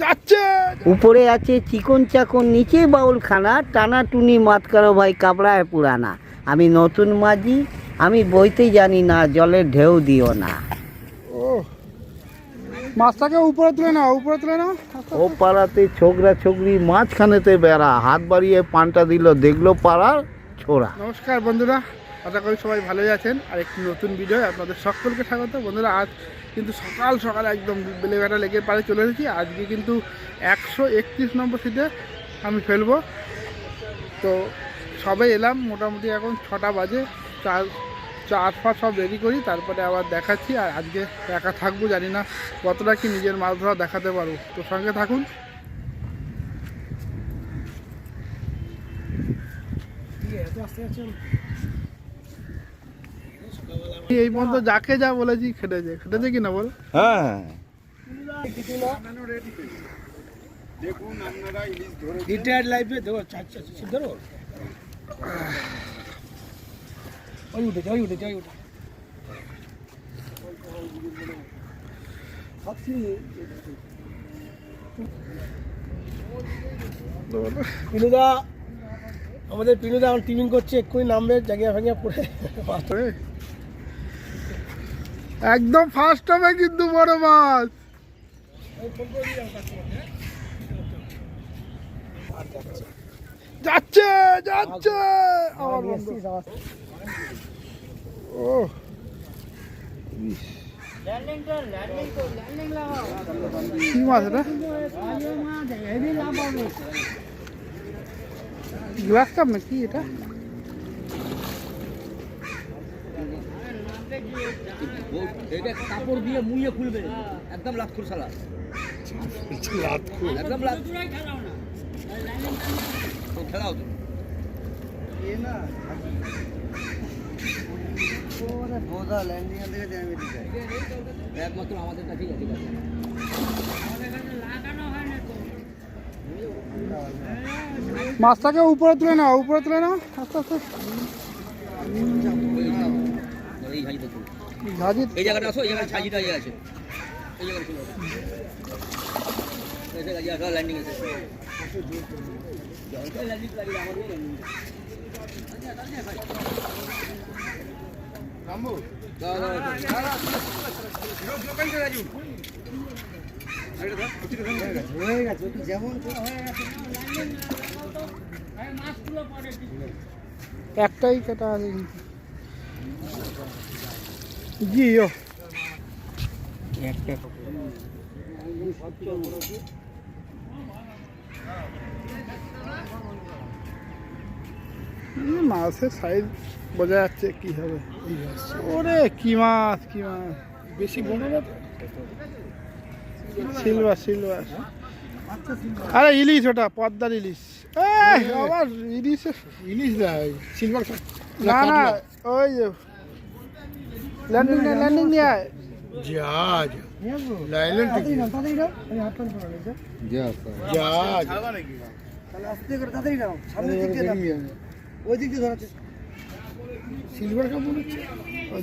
যাচ্ছে। উপরে আছে চিকন চাকন নিচে বাউল খানা টানা টুনি মাত করো ভাই কাপড়ায় পুরানা। আমি নতুন মাঝি আমি বইতে জানি না জলের ঢেউ দিও না। ও মাছটাকে উপরে তুলে নাও উপরে তুলে নাও। ও পাড়াতে ছোকরা ছোকরি মাঝখানেতে বেড়া হাত বাড়িয়ে পানটা দিল দেখল পাড়ার ছোড়া। নমস্কার বন্ধুরা আশা করি সবাই ভালোই আছেন। আর একটি নতুন ভিডিও আপনাদের সকলকে স্বাগত। বন্ধুরা আজ কিন্তু সকাল সকাল একদম বেলেঘাটা লেকের পাড়ে চলে এসেছি। আজকে কিন্তু একশো একত্রিশ নম্বর সিটে আমি ফেলব। তো সবাই এলাম, মোটামুটি এখন ছটা বাজে। চার চার ফার সব রেডি করি, তারপরে আবার দেখাচ্ছি। আর আজকে একা থাকব, জানি না কতটা কি নিজের মাছ ধরা দেখাতে পারব। তো সঙ্গে থাকুন। এই পর্যন্ত যাকে যা বলেছি খেটেছে। খেটেছে কি না বল? হ্যাঁ। রিটায়ার্ড লাইফে দেখো চার চার ধরো। ওই ওই উঠে পিনুদা আমাদের পিনুদা এখন টিমিং করছে এক্ষুনি নামবে জায়গা ভাঙিয়া পড়ে। এই। একদম ফার্স্ট হবে কিন্তু বড় মাছ। যাচ্ছে যাচ্ছে। ও কি গ্লাস কাপ নাকি এটা? এটা কাপড় দিয়ে মুইয়ে খুলবে। একদম লাভ খুর সালা একদম খেলাও তো। একমাত্র আমাদের কাছেই আছে। মাছটাকে উপরে তুলে নাও উপরে তুলে নাও। আস্তে আস্তে এই ঝাঁজি দেখুন ঝাঁঝি এই জায়গাটা আসো এই ইয়ে আছে। এই এই ল্যান্ডিং আছে। আমাদের ল্যান্ডিং একটাই কাটা আছে জি ও। মাছের সাইজ বোঝা যাচ্ছে কি হবে। ওরে কি মাছ কি মাছ। বেশি বড় না সিলভার সিলভার। আরে ইলিশ ওটা পদ্মার ইলিশ। আবার ইলিশ। ইলিশ দেয় সিলভার না না ওই যে ল্যান্ডিং নিয়ে ল্যান্ডিং নিয়ে আয় জাহাজ লাইলেন থেকে জাহাজ সিলভার কাপ হচ্ছে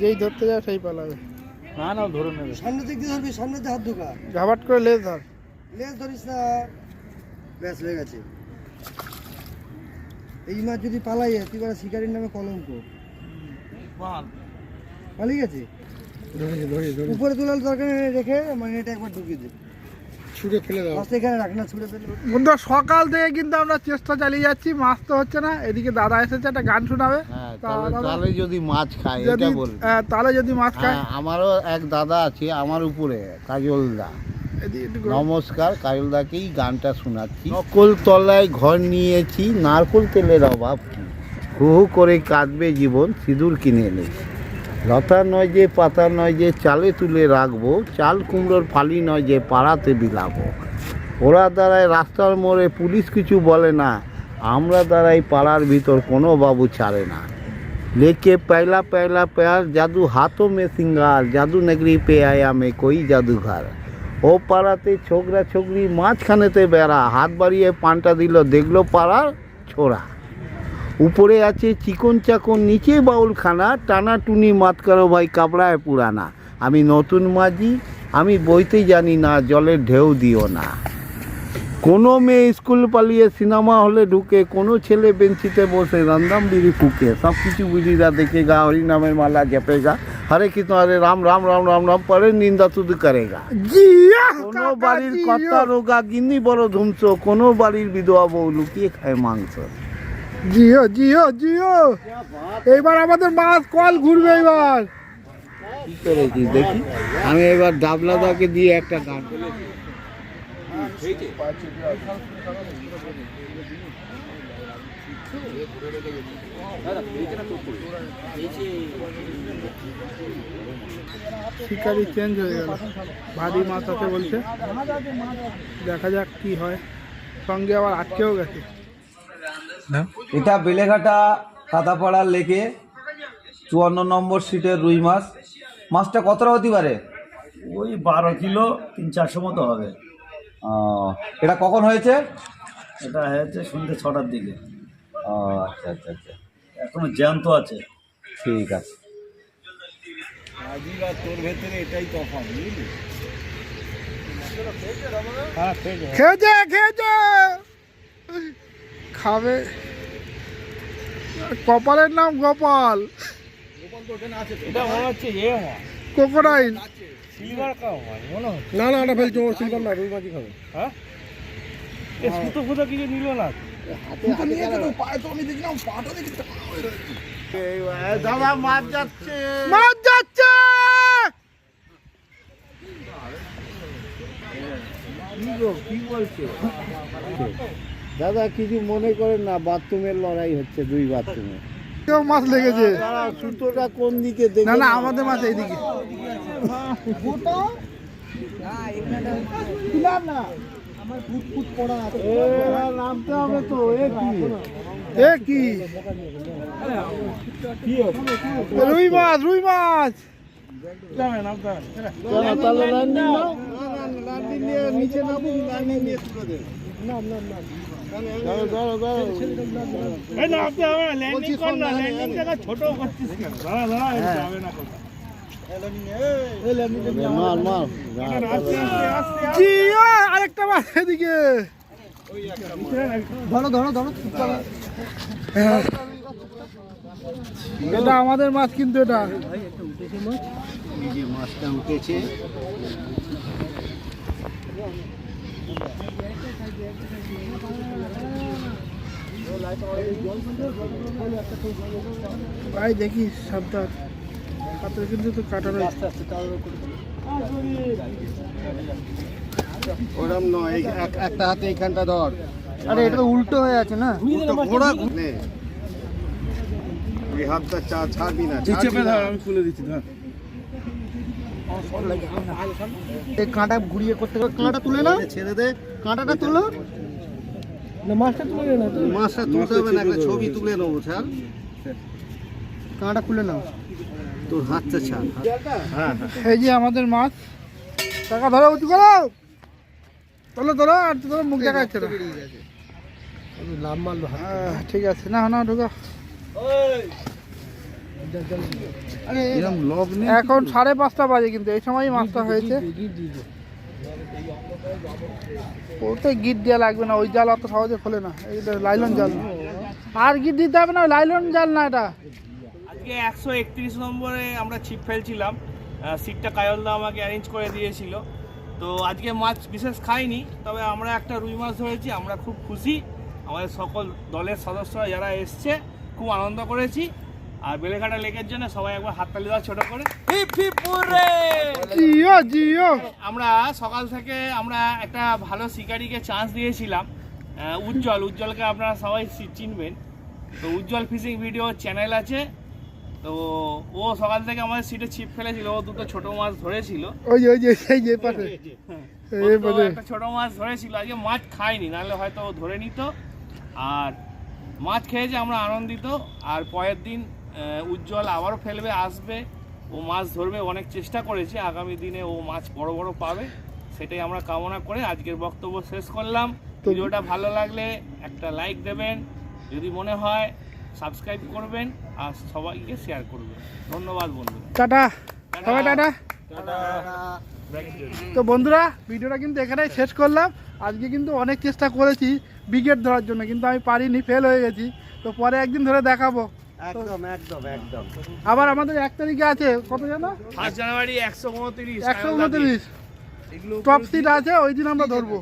যেই ধরতে যাও সেই পালাবে না না ধরে নেবে সামনে দিক দিয়ে ধরবি সামনে দিয়ে হাত ঢোকা। ঘাবাট করে লেজ ধর। লেজ ধরিস না। ব্যাস হয়ে গেছে। এই মাছ যদি পালাই তুই বলে শিকারির নামে কলঙ্ক। পালিয়ে গেছে উপরে তোলার দরকার রেখে মানে এটা একবার ঢুকিয়ে দে। ছুঁড়ে ফেলে দাও। এখানে রাখ না ছুঁড়ে ফেলে বন্ধু সকাল থেকে কিন্তু আমরা চেষ্টা চালিয়ে যাচ্ছি মাছ তো হচ্ছে না। এদিকে দাদা এসেছে একটা গান শোনাবে। হ্যাঁ তা তাহলে যদি মাছ খায় এটা বলবে। হ্যাঁ, তাহলে যদি মাছ খায়। হ্যাঁ আমারও এক দাদা আছে আমার উপরে একটু ঘোরো। নমস্কার কাজলদাকেই গানটা শোনাচ্ছি। নকল তলায় ঘর নিয়েছি নারকোল তেলের অভাব কি? হু হু করে কাঁদবে জীবন সিঁদুর কিনে এনেছি। লতা নয় যে, পাতা নয় যে, চালে তুলে রাখব, চাল কুমড়োর ফালি নয় যে, পাড়াতে বিলাবো। ওরা দ্বারায় রাস্তার মোড়ে পুলিশ কিছু বলে না, আমরা দ্বারাই পাড়ার ভিতর কোনো বাবু ছাড়ে না। লেকে पहला पहला পেয়ার জাদু হাতো মে সিঙ্গার, জাদু नगरी পে আমে কই জাদুঘর। ও পাড়াতে ছোকরা ছোকরি মাঝখানেতে বেড়া, হাত বাড়িয়ে পানটা দিল, দেখল পাড়ার ছোড়া। উপরে আছে চিকন চাকন নিচে বাউল খানা টানা টুনি মাত করো ভাই কাপড়ায় পুরানা আমি নতুন মাঝি আমি বইতে জানি না জলের ঢেউ দিও না। কোনো মেয়ে স্কুল পালিয়ে সিনেমা হলে ঢুকে কোনো ছেলে বেঞ্চিতে বসে রান্দাম বিড়ি ফুকে। সব কিছু বিড়িরা দেখেগা হরি নামের মালা জপেগা হরে কৃষ্ণ হরে রাম রাম রাম রাম রাম পরে নিন্দা তুদ করেগা জিয়া কোনো বাড়ির। কর্তা রোগা গিন্নি বড় ধুমছ কোনো বাড়ির বিধবা বউ লুকিয়ে খায় মাংস। জিও জিও জিও। এইবার আমাদের মাছ কল ঘুরবে এবার কি করেছি দেখি? আমি এবার ডাবলাদাকে দিয়ে একটা গান শিকারি চেঞ্জ হয়ে গেল। ভারী মাছ আছে বলছে। দেখা যাক কি হয়। সঙ্গে আবার আটকেও গেছে। এটা বেলেঘাটা কাদাপাড়ার লেকে চুয়ান্ন নম্বর সিটের রুই মাছ। মাছটা কতটা হতে পারে? ওই বারো কিলো তিন চারশো মতো হবে। এটা কখন হয়েছে? এটা হয়েছে সন্ধ্যে ছটার দিকে। আচ্ছা আচ্ছা আচ্ছা। এখনও জ্যান্ত আছে। ঠিক আছে। তোর ভেতরে এটাই তফাৎ বুঝলি? খেয়েছে খেয়েছে! খাবে? কপালের নাম গোপাল। এটা হচ্ছে কোকোডাইল সিলভার কাপ হচ্ছে। না না ওটা ফেলছো সিলভার না রুই মাছই খাবে। হ্যাঁ? সুতো ফুতো কিছু নিল না? দাদা মাছ যাচ্ছে। মাছ যাচ্ছে! কি গো কি বলছে? দাদা কিছু মনে করেন না বাথরুমের লড়াই হচ্ছে দুই বাথরুমে। কেউ মাছ লেগেছে। সুতোটা কোন দিকে দেখে না না আমাদের মাছ এইদিকে। নামতে হবে তো এ কি? এ কি রুই মাছ। রুই মাছ। নিচে নামুন, নিয়ে তুলে দেন। না না না। আরেকটা মাছ এদিকে ধরো ধরো ধরো। এটা আমাদের মাছ কিন্তু এটা মাছটা উঠেছে ভাই দেখি সাবধান। হাতের কিন্তু তো কাটা রয়েছে ওরম নয় এক- একটা হাতে এইখানটা ধর। আরে এটা তো উল্টো হয়ে আছে না? উল্টো ঘোড়া নে। এই হাতটা চা ছাড়বি না না। আমি খুলে দিচ্ছি ধর। এই কাঁটা ঘুরিয়ে করতে হবে। কাঁটা তুলে নাও। ছেড়ে দে। কাঁটাটা তুলো। না মাছটা তুলে না মাছটা তুলতে হবে না একটা ছবি তুলে নেব ছাড়। কাঁটা খুলে নাও। তোর হাতটা ছাড়। হ্যাঁ হ্যাঁ। এই যে আমাদের মাছ। টাকা ধরো উঁচু করো। তোলো তোলো আর তোলো মুখ দেখা যাচ্ছে না। লাভ মারলো আহ, ঠিক আছে না না ঢুকা। এখন সাড়ে পাঁচটা বাজে কিন্তু এই সময় মাছটা হয়েছে। ওতে গিট দেওয়া লাগবে না ওই জাল অত সহজে খোলে না এইটা লাইলন জাল। আর গিট দিতে হবে না লাইলন জাল না এটা। আজকে একশো একত্রিশ নম্বরে আমরা ছিপ ফেলছিলাম সিটটা কায়লদা আমাকে অ্যারেঞ্জ করে দিয়েছিল। তো আজকে মাছ বিশেষ খাইনি তবে আমরা একটা রুই মাছ ধরেছি আমরা খুব খুশি। আমাদের সকল দলের সদস্যরা যারা এসছে খুব আনন্দ করেছি। আর বেলেঘাটা লেকের জন্য সবাই একবার হাততালি দেওয়া ছোট করে। জিও জিও। আমরা সকাল থেকে আমরা একটা ভালো শিকারিকে চান্স দিয়েছিলাম। উজ্জ্বল উজ্জ্বলকে আপনারা সবাই চিনবেন। তো উজ্জ্বল ফিশিং ভিডিও চ্যানেল আছে। তো ও সকাল থেকে আমাদের সিটে ছিপ ফেলেছিল ও দুটো ছোট মাছ ধরেছিল। ওই যে ওই যে সেই যে পাশে। ও এই তো পাশে। একটা ছোট মাছ ধরেছিল আজকে মাছ খায়নি নাহলে হয়তো ও ধরে নিত। আর মাছ খেয়েছে আমরা আনন্দিত। আর পরের দিন উজ্জ্বল আবারও ফেলবে আসবে। ও মাছ ধরবে অনেক চেষ্টা করেছে। আগামী দিনে ও মাছ বড় বড় পাবে। সেটাই আমরা কামনা করে আজকের বক্তব্য শেষ করলাম। ভিডিওটা ভালো লাগলে একটা লাইক দেবেন। যদি মনে হয় সাবস্ক্রাইব করবেন আর সবাইকে শেয়ার করবেন। ধন্যবাদ বন্ধুরা। টাটা। সবাই টাটা। টাটা। তো বন্ধুরা ভিডিওটা কিন্তু এখানেই শেষ করলাম। আজকে কিন্তু অনেক চেষ্টা করেছি বিকেট ধরার জন্য কিন্তু আমি পারিনি ফেল হয়ে গেছি। তো পরে একদিন ধরে দেখাবো। একদম একদম একদম। আবার আমাদের এক তারিখে আছে কত জানো? ফার্স্ট জানুয়ারি একশো উনত্রিশ একশো উনত্রিশ। টপ সিট আছে ওই দিন আমরা ধরবো।